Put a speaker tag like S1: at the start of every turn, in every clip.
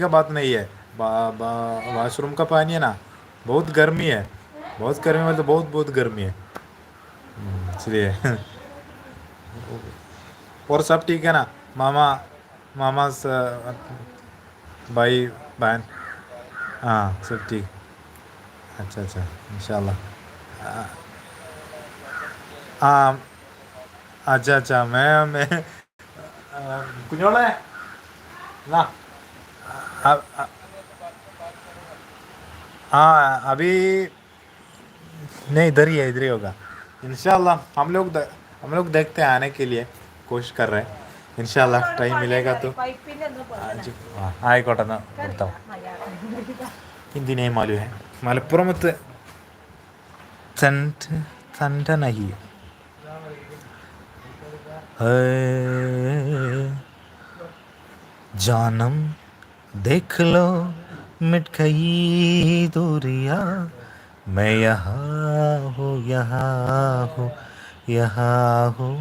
S1: का बात नहीं है। वाशरूम का पानी है ना, बहुत गर्मी है। बहुत गर्मी मतलब बहुत बहुत गर्मी है। हम्म, इसलिए। और सब ठीक है ना? मामा मामा भाई, बहन। हाँ सब ठीक। अच्छा अच्छा इनशा हाँ अच्छा अच्छा मैं मैं, कुछ ना। हाँ अभी नहीं इधर ही है इधर ही होगा इंशाल्लाह हम लोग द- हम लोग देखते हैं आने के लिए कोशिश कर रहे हैं इंशाल्लाह टाइम मिलेगा तो
S2: പൈപ്പിന്റെ ഒന്ന്
S1: ആ,
S2: പോലെ
S1: ജി- ആ, ആയിക്കോട്ടെ എന്നാ കൊടുത്താൽ
S2: മലയാളം
S1: ഹിന്ദിനെ മാലു है മലപ്പുറമത്ത് തൻ്റെ തൻ്റെ നഹി जानम देख लो मिट गई दूरिया, मैं यहाँ हूँ यहाँ हूँ यहाँ हूँ,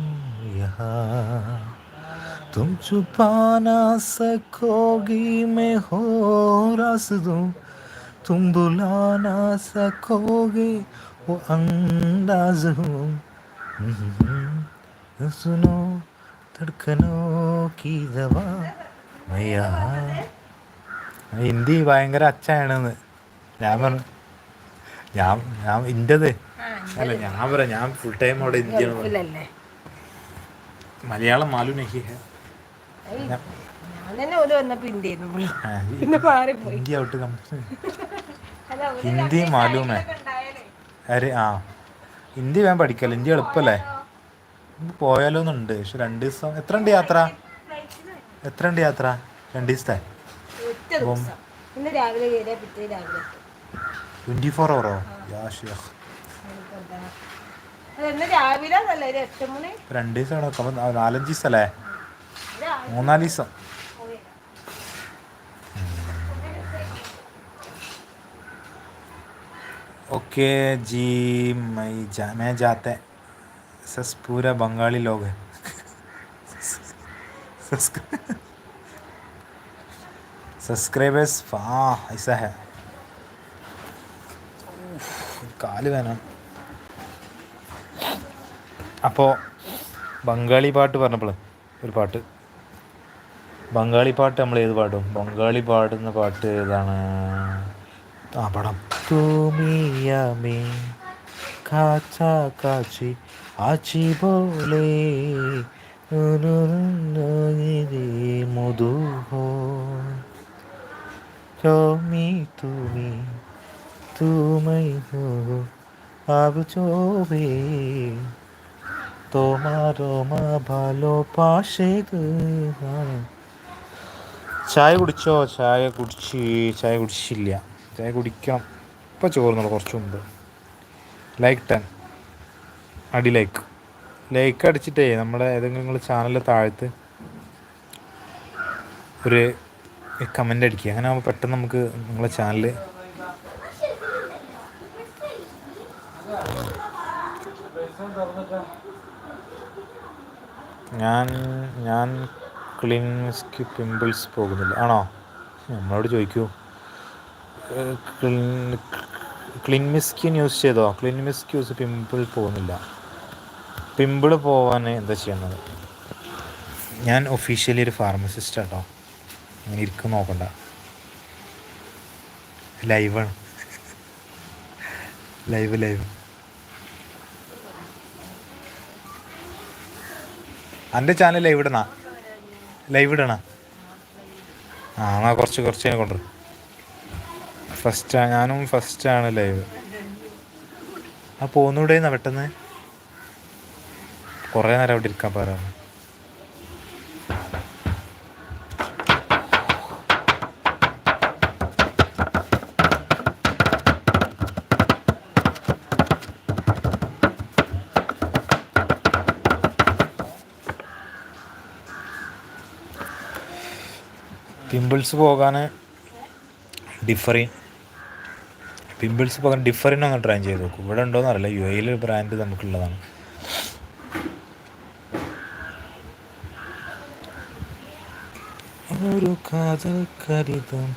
S1: यहाँ। तुम छुपा ना सकोगी मैं हो रस दूँ, तुम बुला ना सकोगे वो अंदाज हूँ। सुनो धड़कनों की दवा, मैं यहाँ ഹിന്ദി ഭയങ്കര അച്ഛനാണെന്ന് ഞാൻ പറഞ്ഞു ഞാൻ ഞാൻ ഇന്റത്. അല്ല ഞാൻ പറയാം ഞാൻ ഫുൾ ടൈം അവിടെ ഇന്ത്യയാണ് മലയാളം മാലു നഹി ഹിന്ദി ഔട്ട് ഹിന്ദി മാലൂം ഹെ
S2: ഉണ്ടായാലേ.
S1: അരെ ആ. ഹിന്ദി വേഗം പഠിക്കല്ലോ? ഹിന്ദി എളുപ്പല്ലേ? പോയാലോന്നുണ്ട്. പക്ഷെ രണ്ട് ദിവസം എത്ര ഉണ്ട് യാത്ര? എത്ര ഉണ്ട് യാത്ര? രണ്ട് ദിവസത്തെ?
S2: ഒറ്റ ദിവസം ഇന്ന് രാവിലെ കയറിയ പിറ്റേ രാവിലെ എത്തും.
S1: ട്വൻറ്റി ഫോർ അവറോ യാ ഷിയാ
S2: നമുക്ക് എന്താ? അല്ല, ഇന്ന് രാവിലെ നല്ല ഒരു എട്ട് മണി
S1: രണ്ട് ദിവസം നോക്കാം നാലഞ്ച് ദിവസം അല്ലേ
S2: രാവിലെ
S1: മൂന്നാല് ദിവസം
S2: പോയി.
S1: ओके जी मैं जा मैं जाते सस पूरा बंगाली लोग हैं സബ്സ്ക്രൈബേഴ്സ് ഫാ ഐസ കാൽ വേണം അപ്പോൾ ബംഗാളി പാട്ട് പറഞ്ഞപ്പോൾ ഒരു പാട്ട് ബംഗാളി പാട്ട് നമ്മൾ ഏത് പാടും ബംഗാളി പാടുന്ന പാട്ട് ഏതാണ് ആ പടം തൂമിയമേ കാച്ചാ ആച്ചി പോലെ മധു তুমি তুমি তুমি হো আব চোবে তোমার মা ভালোবাসে ചായ കുടിച്ചോ ചായ കുടിച്ച് ചായ കുടിച്ചില്ല ചായ കുടിക്കണം ഇപ്പം ചോറുന്നുള്ളൂ കുറച്ച് മുമ്പ് ലൈക്ക് ടെൻ അടി ലൈക്ക് ലൈക്ക് അടിച്ചിട്ടേ നമ്മുടെ ഏതെങ്കിലും നിങ്ങൾ ചാനലിൽ താഴത്ത് ഒരു കമന്റ് അടിക്കുക. അങ്ങനെ ആകുമ്പോൾ പെട്ടെന്ന് നമുക്ക് നിങ്ങളെ ചാനൽ ഞാൻ ഞാൻ ക്ലിൻസ്ക്ക് പിമ്പിൾസ് പോകുന്നില്ല. ആണോ? നമ്മളോട് ചോദിക്കൂ. ക്ലിൻമിസ്കിൻ യൂസ് ചെയ്തോ? ക്ലിൻമിസ്ക് യൂസ് പിമ്പിൾ പോകുന്നില്ല. പിമ്പിൾ പോവാൻ എന്താ ചെയ്യണത്? ഞാൻ ഒഫീഷ്യലി ഒരു ഫാർമസിസ്റ്റ് കേട്ടോ അങ്ങനെ ഇരിക്കും നോക്കണ്ട. ലൈവാണ് ലൈവ് ലൈവ് എന്റെ ചാനൽ ലൈവ് ഇടണ. ലൈവ് ഇടണ. ആ എന്നാ കുറച്ച് കുറച്ച് ഞാൻ ഫസ്റ്റ് ഞാനും ഫസ്റ്റാണ് ലൈവ് ആ പോകുന്നൂടെ എന്നാ പെട്ടെന്ന്? കുറേ നേരം അവിടെ ഇരിക്കാൻ പറയാം പിമ്പിൾസ് പോകാൻ ഡിഫറിൻ പിമ്പിൾസ് പോകാൻ ഡിഫറിൻ ഒന്ന് ട്രൈ ചെയ്ത് നോക്കും. ഇവിടെ ഉണ്ടോയെന്ന് അറിയില്ല. യു എയിൽ ബ്രാൻഡ് നമുക്കുള്ളതാണ്. ഒരു കാതൽ കടിതം